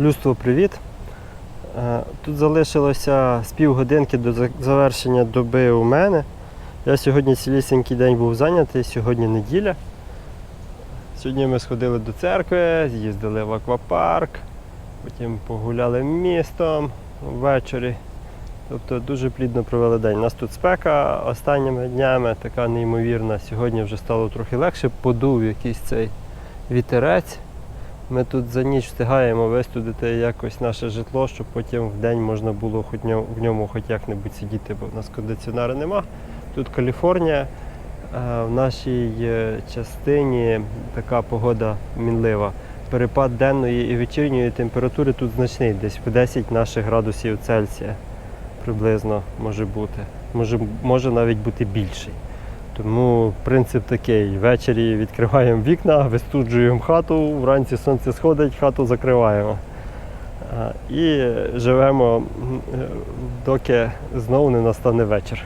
Людство, привіт! Е, Тут залишилося з півгодинки до завершення доби у мене. Я сьогодні цілісінький день був зайнятий, сьогодні неділя. Сьогодні ми сходили до церкви, з'їздили в аквапарк, потім погуляли містом ввечері. Тобто дуже плідно провели день. У нас тут спека останніми днями така неймовірна. Сьогодні вже стало трохи легше, подув якийсь цей вітерець. Ми тут за ніч встигаємо вистудити якось наше житло, щоб потім в день можна було хоч в ньому хоч як-небудь сидіти, бо в нас кондиціонера нема. Тут Каліфорнія. а В нашій е, частині така погода мінлива. Перепад денної і вечірньої температури тут значний, десь в 10 наших градусів Цельсія приблизно може бути. Може, може навіть бути більший. Тому принцип такий: ввечері відкриваємо вікна, вистуджуємо хату, вранці сонце сходить, хату закриваємо. І живемо, е, доки знову не настане вечір.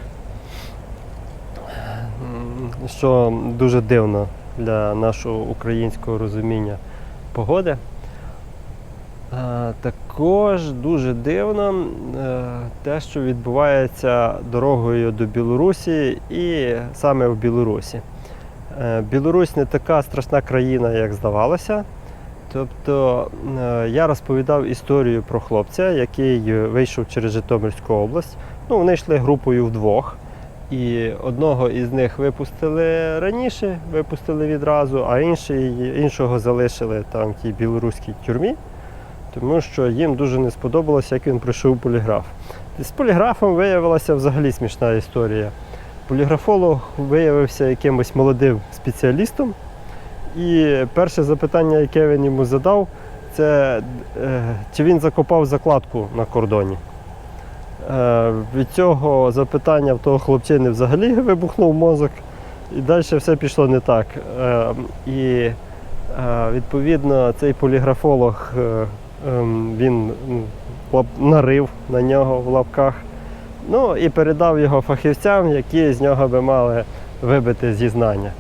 Що дуже дивно для нашого українського розуміння погоди. А, Також дуже дивно е, те, що відбувається дорогою до Білорусі і саме в Білорусі. Е, Білорусь не така страшна країна, як здавалося. Тобто е, я розповідав історію про хлопця, який е, вийшов через Житомирську область. Ну, вони йшли групою вдвох. І одного із них випустили раніше, випустили відразу, а інший, іншого залишили там в тій білоруській тюрмі тому що їм дуже не сподобалося, як він пройшов поліграф. З поліграфом виявилася взагалі смішна історія. Поліграфолог виявився якимось молодим спеціалістом, і перше запитання, яке він йому задав, це е, чи він закопав закладку на кордоні. Е, Від цього запитання в того хлопчини взагалі вибухнув мозок, і далі все пішло не так. Е, І е, відповідно цей поліграфолог ем, він лап- нарив на нього в лапках. Ну і передав його фахівцям, які з нього би мали вибити зізнання.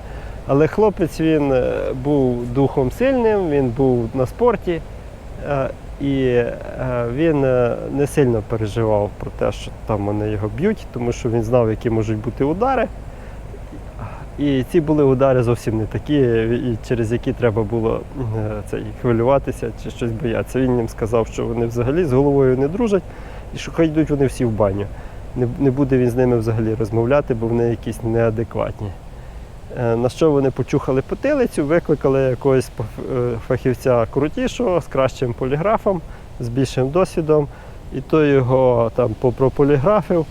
Але хлопець він е, був духом сильним, він був на спорті, е, і е, він не сильно переживав про те, що там вони його б'ють, тому що він знав, які можуть бути удари. І ці були удари зовсім не такі, і через які треба було е, цей, хвилюватися чи щось боятися. Він їм сказав, що вони взагалі з головою не дружать і що хай йдуть вони всі в баню. Не, не буде він з ними взагалі розмовляти, бо вони якісь неадекватні. Е, На що вони почухали потилицю, викликали якогось е, фахівця крутішого з кращим поліграфом, з більшим досвідом, і той його там попрополіграфив.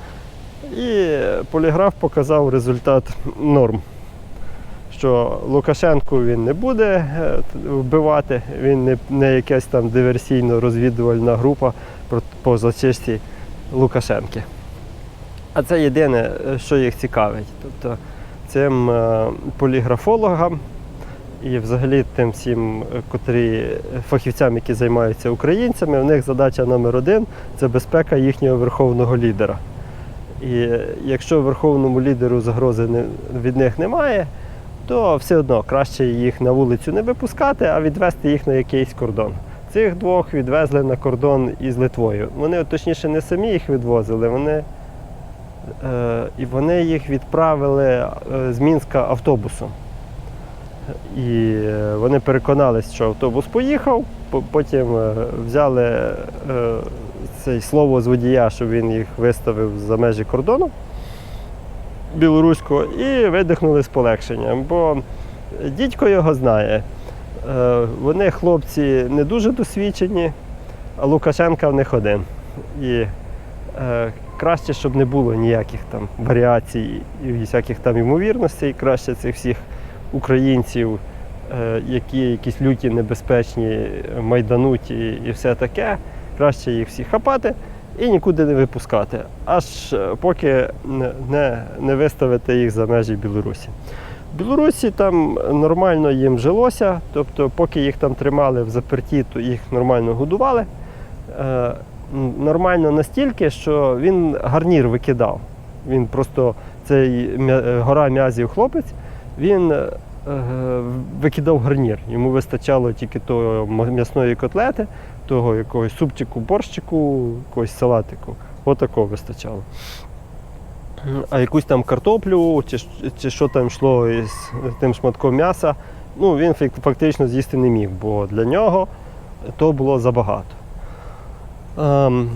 І поліграф показав результат норм. Що Лукашенку він не буде е, вбивати, він не, не якась там диверсійно-розвідувальна група по зачисті Лукашенки. А це єдине, е, що їх цікавить. Тобто цим е, поліграфологам і взагалі тим всім, котрі фахівцям, які займаються українцями, в них задача номер один це безпека їхнього верховного лідера. І якщо верховному лідеру загрози від них немає, то все одно краще їх на вулицю не випускати, а відвести їх на якийсь кордон. Цих двох відвезли на кордон із Литвою. Вони, точніше, не самі їх відвозили, вони, е, і вони їх відправили е, з Мінська автобусом. І е, вони переконались, що автобус поїхав, потім е, взяли е, цей слово з водія, щоб він їх виставив за межі кордону білоруського, і видихнули з полегшенням. Бо дідько його знає. Е, Вони хлопці не дуже досвідчені, а Лукашенка в них один. І е, краще, щоб не було ніяких там варіацій і всяких там ймовірностей, краще цих всіх українців, е, які якісь люті, небезпечні, майдануті і все таке. Краще їх всіх хапати і нікуди не випускати, аж е, поки не, не, виставити їх за межі Білорусі. В Білорусі там нормально їм жилося, тобто, поки їх там тримали в заперті, то їх нормально годували. Е, нормально настільки, що він гарнір викидав. Він просто цей е, гора м'язів хлопець, він е, викидав гарнір. Йому вистачало тільки того м'ясної котлети, того якогось супчику, борщику, якогось салатику. Отакого вистачало. А якусь там картоплю чи, чи що там йшло із тим шматком м'яса, ну він фактично з'їсти не міг, бо для нього то було забагато. Ем,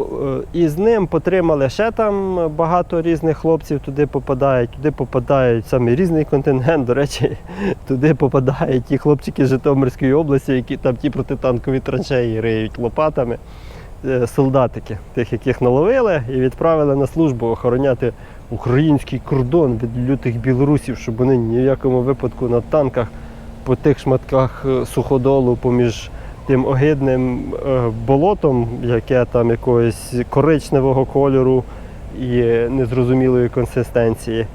е, і з ним потримали ще там багато різних хлопців, туди попадають, туди попадають саме різний контингент. До речі, туди попадають ті хлопчики з Житомирської області, які там ті протитанкові траншеї риють лопатами. Е, Солдатики, тих, яких наловили і відправили на службу охороняти український кордон від лютих білорусів, щоб вони ні в якому випадку на танках по тих шматках е, суходолу поміж тим огидним е, болотом, яке там якогось коричневого кольору і незрозумілої консистенції,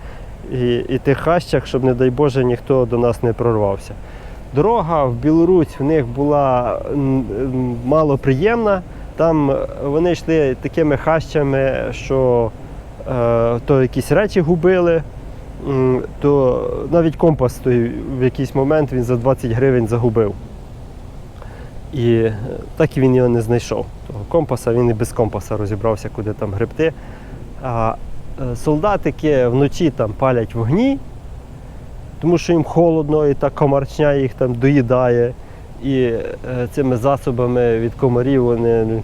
і, і тих хащах, щоб, не дай Боже, ніхто до нас не прорвався. Дорога в Білорусь в них була малоприємна. Там вони йшли такими хащами, що е, то якісь речі губили, то навіть компас той в якийсь момент він за 20 гривень загубив. І е, так він його не знайшов. Того компаса він і без компаса розібрався, куди там гребти. А е, солдатики вночі там палять вогні, тому що їм холодно, і та комарчня їх там доїдає. І е, цими засобами від комарів вони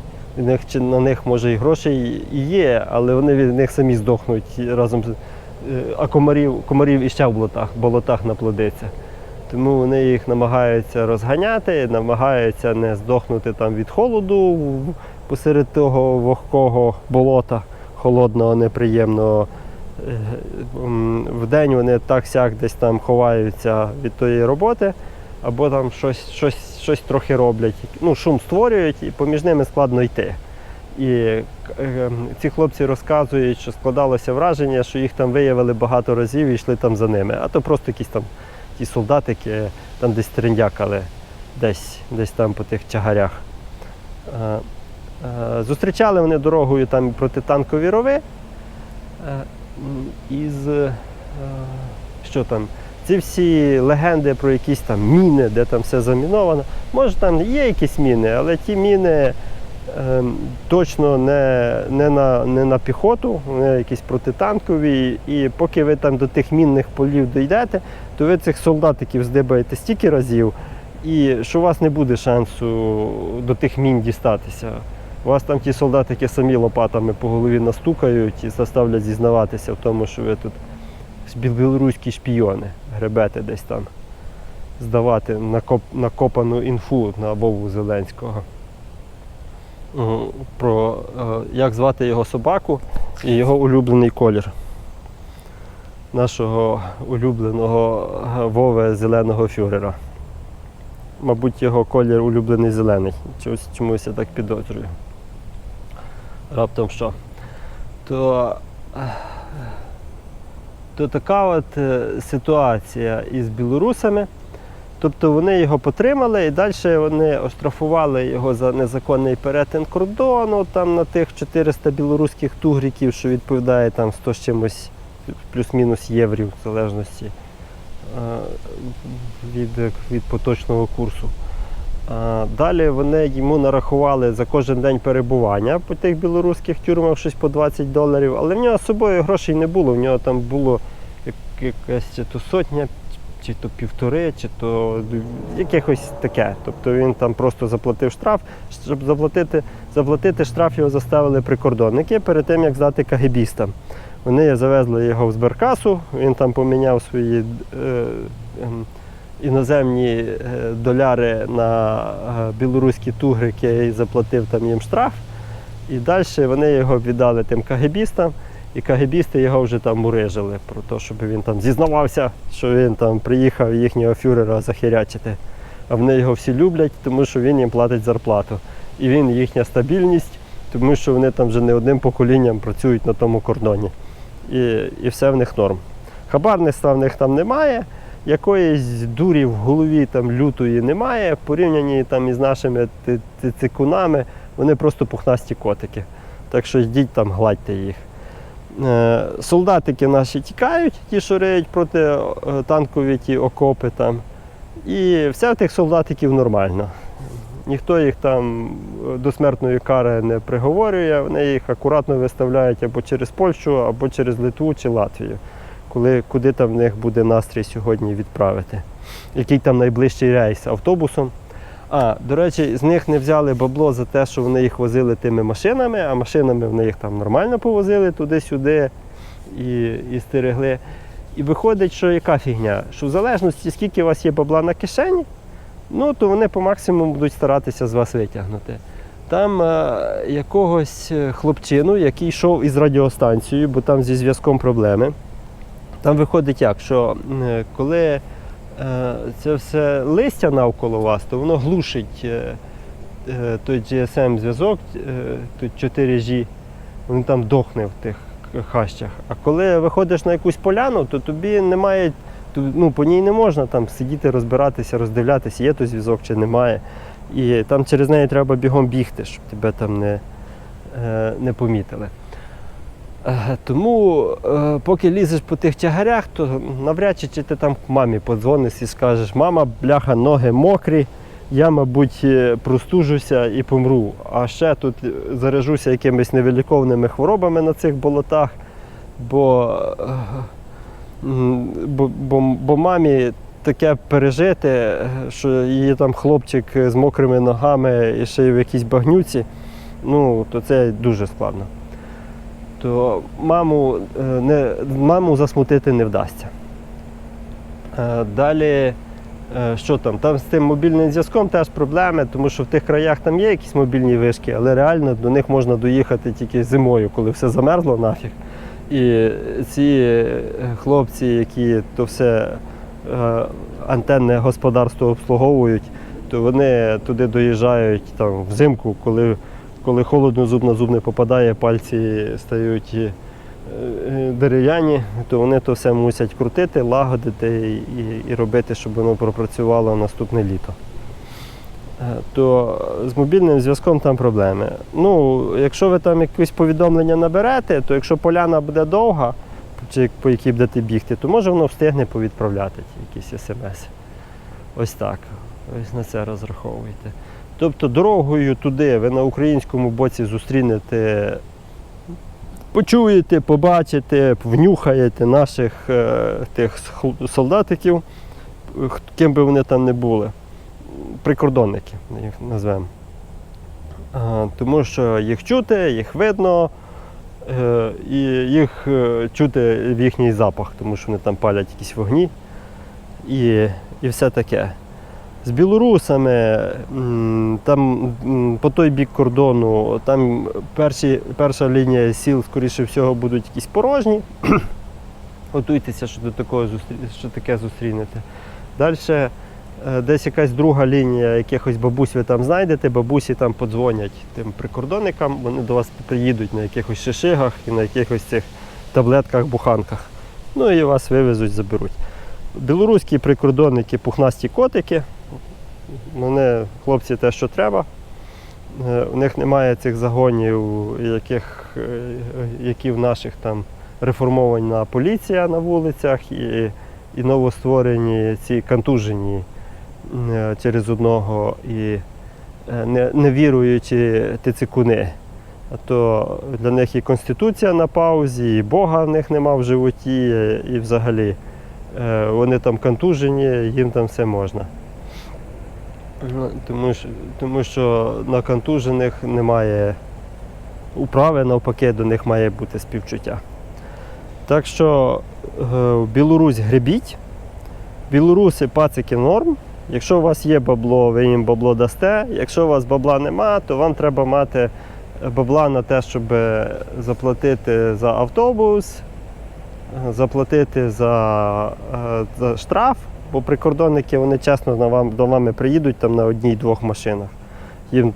на них може і гроші є, але вони від них самі здохнуть разом з. А комарів, комарів іще в болотах, болотах наплодиться. Тому вони їх намагаються розганяти, намагаються не здохнути там від холоду посеред того вогкого болота, холодного, неприємного. Е, м, Вдень вони так сяк десь там ховаються від тої роботи, або там щось, щось, щось трохи роблять. Ну, шум створюють, і поміж ними складно йти. І е, ці хлопці розказують, що складалося враження, що їх там виявили багато разів і йшли там за ними. А то просто якісь там ті солдатики там десь трендякали, десь, десь там по тих чагарях. Е, е, Зустрічали вони дорогою там протитанкові рови. е, Із е, що там? Ці всі легенди про якісь там міни, де там все заміновано. Може там є якісь міни, але ті міни точно не, не, на, не на піхоту, вони якісь протитанкові. І поки ви там до тих мінних полів дійдете, то ви цих солдатиків здибаєте стільки разів, і що у вас не буде шансу до тих мін дістатися. У вас там ті солдатики самі лопатами по голові настукають і заставлять зізнаватися в тому, що ви тут білоруські шпійони гребете десь там, здавати накоп, накопану інфу на Вову Зеленського. М, Про е, як звати його собаку і його улюблений колір нашого улюбленого е, Вови зеленого фюрера. Мабуть, його колір улюблений зелений. Чомусь, чомусь я так підозрюю. Раптом що. То, е, то така от е, ситуація із білорусами. Тобто вони його потримали і далі вони оштрафували його за незаконний перетин кордону там на тих 400 білоруських тугриків, що відповідає там 100 з чимось плюс-мінус єврів в залежності е, від, від поточного курсу. Далі вони йому нарахували за кожен день перебування по тих білоруських тюрмах щось по 20 доларів, але в нього з собою грошей не було. В нього там було якась то сотня, чи то півтори, чи то якихось таке. Тобто він там просто заплатив штраф. Щоб заплатити, заплатити штраф його заставили прикордонники перед тим, як здати кагебістам. Вони завезли його в зберкасу, він там поміняв свої е, ем, іноземні е, доляри на е, білоруські тугрики і заплатив там їм штраф. І далі вони його віддали тим кагебістам, і кагебісти його вже там мурижили про те, щоб він там зізнавався, що він там приїхав їхнього фюрера захирячити. А вони його всі люблять, тому що він їм платить зарплату. І він їхня стабільність, тому що вони там вже не одним поколінням працюють на тому кордоні. І, і все в них норм. Хабарництва в них там немає, якоїсь дурі в голові там лютої немає. В порівнянні там із нашими цикунами, вони просто пухнасті котики. Так що йдіть там, гладьте їх. Е, Солдатики наші тікають, ті, що риють проти е, танкові ті окопи там. І все в тих солдатиків нормально. Ніхто їх там е, до смертної кари не приговорює, вони їх акуратно виставляють або через Польщу, або через Литву чи Латвію, коли, куди там в них буде настрій сьогодні відправити. Який там найближчий рейс автобусом. А, до речі, з них не взяли бабло за те, що вони їх возили тими машинами, а машинами вони їх там нормально повозили туди-сюди і, і стерегли. І виходить, що яка фігня? Що в залежності, скільки у вас є бабла на кишені, ну то вони по максимуму будуть старатися з вас витягнути. Там е, якогось е, хлопчину, який йшов із радіостанцією, бо там зі зв'язком проблеми. Там виходить як, що е, коли це все листя навколо вас, то воно глушить е, е, той GSM-зв'язок, е, той 4G, він там дохне в тих хащах. А коли виходиш на якусь поляну, то тобі немає, ну, по ній не можна там сидіти, розбиратися, роздивлятися, є той зв'язок чи немає. І там через неї треба бігом бігти, щоб тебе там не, е, не помітили. Е, Тому, е, поки лізеш по тих тягарях, то навряд чи, ти там мамі подзвониш і скажеш, мама, бляха, ноги мокрі, я, мабуть, е, простужуся і помру. А ще тут заражуся якимись невиліковними хворобами на цих болотах, бо, бо, бо, бо мамі таке пережити, що її там хлопчик з мокрими ногами і ще й в якійсь багнюці, ну, то це дуже складно то маму, е, не, маму засмутити не вдасться. Е, Далі, е, що там? Там з тим мобільним зв'язком теж проблеми, тому що в тих краях там є якісь мобільні вишки, але реально до них можна доїхати тільки зимою, коли все замерзло нафіг. І ці хлопці, які то все антенне господарство обслуговують, то вони туди доїжджають там, взимку, коли коли холодно зуб на зуб не попадає, пальці стають е, е, дерев'яні, то вони то все мусять крутити, лагодити і, і робити, щоб воно пропрацювало наступне літо. Е, То з мобільним зв'язком там проблеми. Ну, якщо ви там якесь повідомлення наберете, то якщо поляна буде довга, чи по якій будете бігти, то може воно встигне повідправляти якісь смс. Ось так. Ось на це розраховуйте. Тобто дорогою туди ви на українському боці зустрінете, почуєте, побачите, внюхаєте наших е, тих солдатиків, ким би вони там не були. Прикордонники, їх назвемо. Тому що їх чути, їх видно, е, і їх е, чути в їхній запах, тому що вони там палять якісь вогні і, і все таке. З білорусами, там по той бік кордону, там перші, перша лінія сіл, скоріше всього, будуть якісь порожні. Готуйтеся, що до такого що таке зустрінете. Далі десь якась друга лінія якихось бабусь ви там знайдете, бабусі там подзвонять тим прикордонникам, вони до вас приїдуть на якихось шишигах і на якихось цих таблетках, буханках. Ну і вас вивезуть, заберуть. Білоруські прикордонники, пухнасті котики. Вони хлопці те, що треба. Е, У них немає цих загонів, яких, е, які в наших там реформована поліція на вулицях і, і новостворені ці контужені е, через одного і е, не, невіруючі тицикуни. А то для них і Конституція на паузі, і Бога в них нема в животі, і взагалі вони там контужені, їм там все можна. Ну, Тому що, тому що на контужених немає управи, навпаки, до них має бути співчуття. Так що е, Білорусь гребіть, білоруси пацики норм. Якщо у вас є бабло, ви їм бабло дасте. Якщо у вас бабла нема, то вам треба мати бабла на те, щоб заплатити за автобус, заплатити за, е, за штраф, бо прикордонники вони чесно до вами приїдуть там на одній-двох машинах. Їм,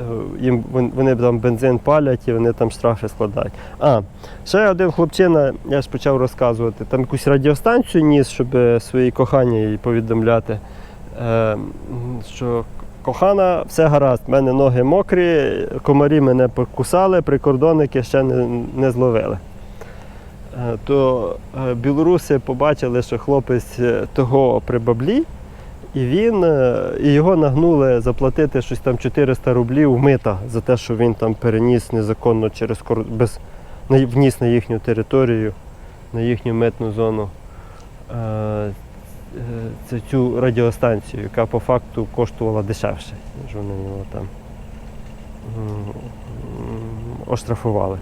е, їм, вони там бензин палять і вони там штрафи складають. А, ще один хлопчина, я ж почав розказувати, там якусь радіостанцію ніс, щоб е, своїй коханій повідомляти, е, що кохана, все гаразд, в мене ноги мокрі, комарі мене покусали, прикордонники ще не, не зловили. Е, То е, білоруси побачили, що хлопець е, того при баблі, і він і його нагнули заплатити щось там 400 рублів мита за те, що він там переніс незаконно через без вніс на їхню територію, на їхню митну зону це цю радіостанцію, яка по факту коштувала дешевше, ніж вони його там оштрафували.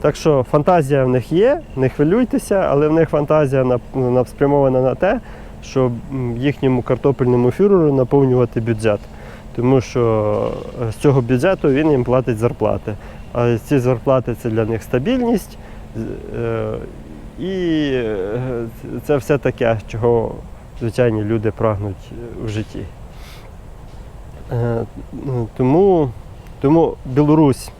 Так що фантазія в них є, не хвилюйтеся, але в них фантазія спрямована на те, щоб їхньому картопельному фюреру наповнювати бюджет. Тому що е, з цього бюджету він їм платить зарплати. А ці зарплати це для них стабільність. е, І е, це все таке, чого звичайні люди прагнуть в житті. Тому, тому Білорусь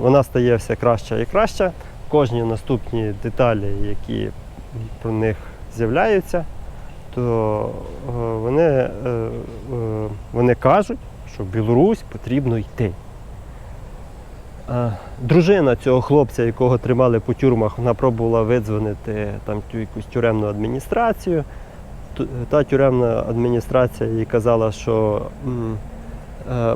вона стає все краща і краща. Кожні наступні деталі, які про них з'являються, то е, вони, е, е, вони кажуть, що в Білорусь потрібно йти. Е, Дружина цього хлопця, якого тримали по тюрмах, вона пробувала видзвонити там тю якусь тюремну адміністрацію. Та тюремна адміністрація їй казала, що е,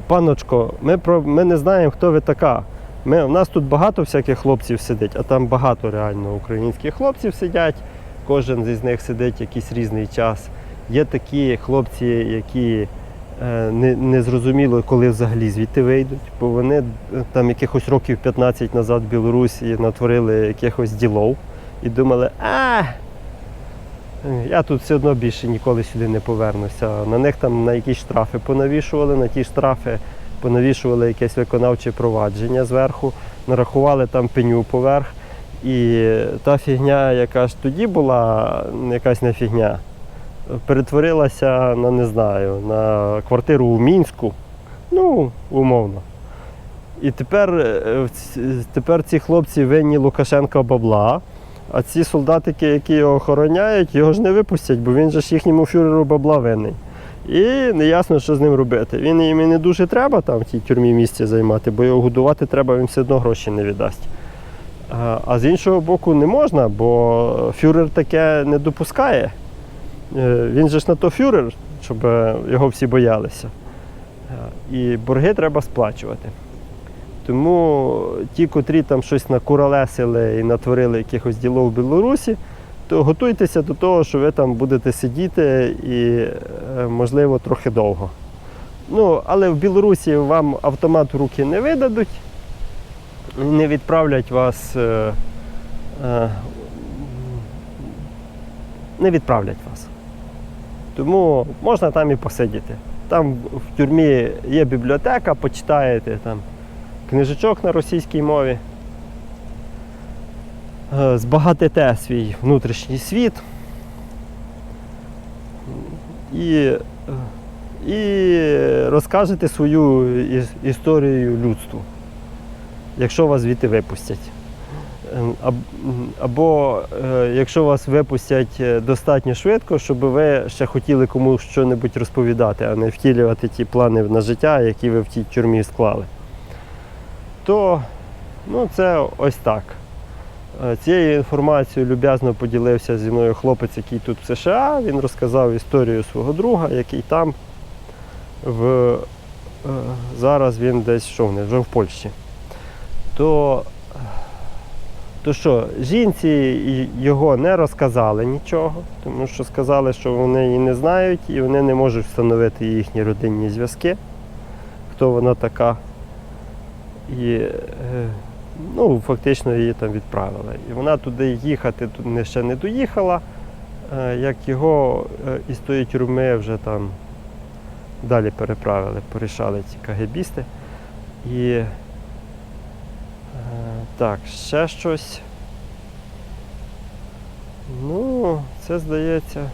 паночко, ми, про, ми не знаємо, хто ви така. Ми, у нас тут багато всяких хлопців сидить, а там багато реально українських хлопців сидять. Кожен із них сидить якийсь різний час. Є такі хлопці, які е, не, не зрозуміло, коли взагалі звідти вийдуть, бо вони е, там якихось років 15 назад в Білорусі натворили якихось ділов і думали, а я тут все одно більше ніколи сюди не повернуся. На них там на якісь штрафи понавішували, на ті штрафи понавішували якесь виконавче провадження зверху, нарахували там пеню поверх. І та фігня, яка ж тоді була, якась не фігня, перетворилася на не знаю, на квартиру у Мінську. Ну, умовно. І тепер, е, тепер ці хлопці винні Лукашенка бабла, а ці солдатики, які його охороняють, його ж не випустять, бо він же ж їхньому фюреру бабла винний. І неясно, що з ним робити. Він їм і не дуже треба там в тій тюрмі місце займати, бо його годувати треба, він все одно гроші не віддасть. А, з іншого боку, не можна, бо фюрер таке не допускає. Е, Він же ж на то фюрер, щоб його всі боялися. Е, І борги треба сплачувати. Тому ті, котрі там щось накуралесили і натворили якихось ділов в Білорусі, то готуйтеся до того, що ви там будете сидіти і, е, можливо, трохи довго. Ну, але в Білорусі вам автомат в руки не видадуть, не відправлять вас. е, е, Не відправлять вас. Тому можна там і посидіти. Там в тюрмі є бібліотека, почитаєте там книжечок на російській мові. Е, Збагатите свій внутрішній світ. І, і розкажете свою історію людству, якщо вас звідти випустять. Ем, Або е, якщо вас випустять е, достатньо швидко, щоб ви ще хотіли комусь щось розповідати, а не втілювати ті плани на життя, які ви в тій тюрмі склали. То ну, це ось так. Е, Цією інформацією люб'язно поділився зі мною хлопець, який тут в США. Він розказав історію свого друга, який там в, е, зараз він десь що вже в Польщі. То, то що, жінці його не розказали нічого, тому що сказали, що вони її не знають і вони не можуть встановити їхні родинні зв'язки, хто вона така. І е, ну, фактично її там відправили. І вона туди їхати тут ще не доїхала, е, як його е, із тої тюрми вже там далі переправили, порішали ці кагебісти. І так, ще щось. Ну, це здається,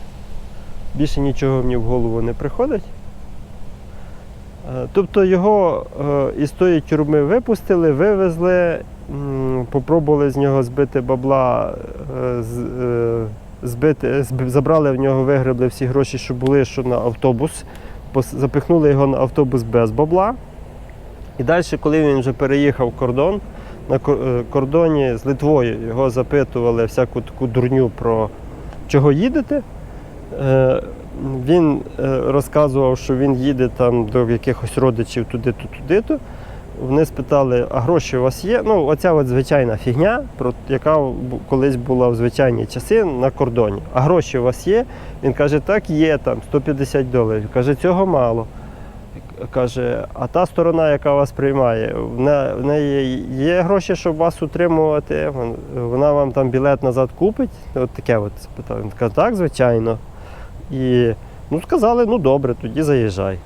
більше нічого мені в голову не приходить. Е, Тобто його е, із тої тюрми випустили, вивезли, попробували з нього збити бабла, е, збити, забрали в нього, вигребли всі гроші, що були, що на автобус, запихнули його на автобус без бабла. І далі, коли він вже переїхав кордон, на кордоні з Литвою. Його запитували всяку таку дурню про чого їдете. Він е, розказував, що він їде там до якихось родичів туди-то, туди-то. Вони спитали, а гроші у вас є? Ну, оця от звичайна фігня, яка колись була в звичайні часи на кордоні. А гроші у вас є? Він каже, так, є там 150 доларів. Каже, цього мало. Каже, а та сторона, яка вас приймає, в неї є гроші, щоб вас утримувати. Вона вам там білет назад купить. От таке от спитав. Він каже, так, звичайно. І ну, сказали, ну добре, тоді заїжджай.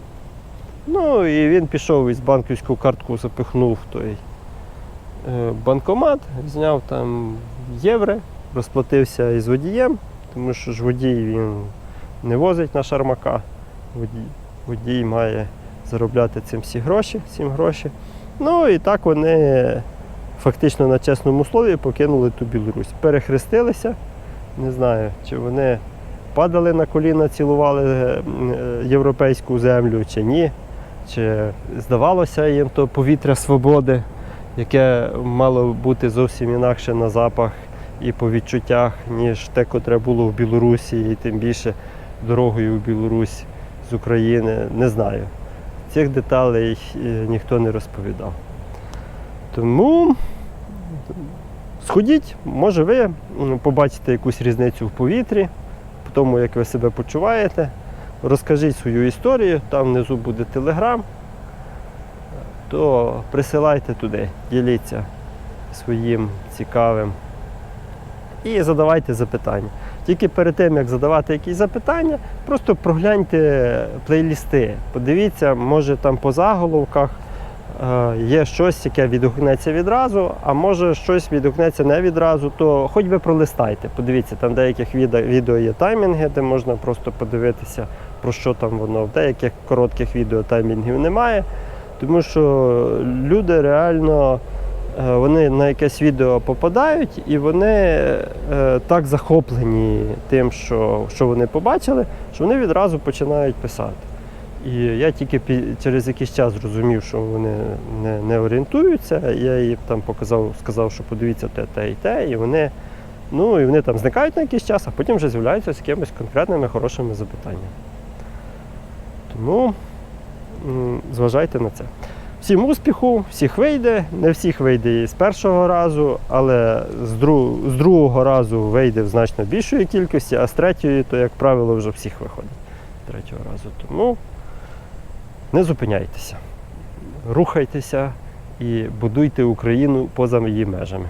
Ну і він пішов із банківську картку, запихнув той е, банкомат, зняв там євро, розплатився із водієм, тому що ж водій він не возить на шармака. Водій, водій має заробляти цим всі гроші, цим гроші. Ну і так вони фактично на чесному слові покинули ту Білорусь. Перехрестилися. Не знаю, чи вони падали на коліна, цілували е, е, європейську землю, чи ні. Чи здавалося їм то повітря свободи, яке мало бути зовсім інакше на запах і по відчуттях, ніж те, котре було в Білорусі, і тим більше дорогою в Білорусь з України. Не знаю. Цих деталей е, ніхто не розповідав. Тому сходіть, може ви побачите якусь різницю в повітрі, тому, як ви себе почуваєте. Розкажіть свою історію, там внизу буде телеграм, то присилайте туди, діліться своїм цікавим і задавайте запитання. Тільки перед тим, як задавати якісь запитання, просто прогляньте плейлісти. Подивіться, може там по заголовках є щось, яке відгукнеться відразу, а може щось відгукнеться не відразу, то хоч би пролистайте. Подивіться, там деяких відео, відео є таймінги, де можна просто подивитися, про що там воно. В деяких коротких відео таймінгів немає. Тому що люди реально е, вони на якесь відео попадають і вони е, так захоплені тим, що, що вони побачили, що вони відразу починають писати. І я тільки через якийсь час зрозумів, що вони не, не орієнтуються. Я їм там показав, сказав, що подивіться те, те і те, і вони, ну, і вони там зникають на якийсь час, а потім вже з'являються з якимись конкретними хорошими запитаннями. Тому зважайте на це. Всім успіху, всіх вийде, не всіх вийде і з першого разу, але з, друг, з другого разу вийде в значно більшої кількості, а з третьої, то, як правило, вже всіх виходить третього разу. Тому не зупиняйтеся, рухайтеся і будуйте Україну поза її межами.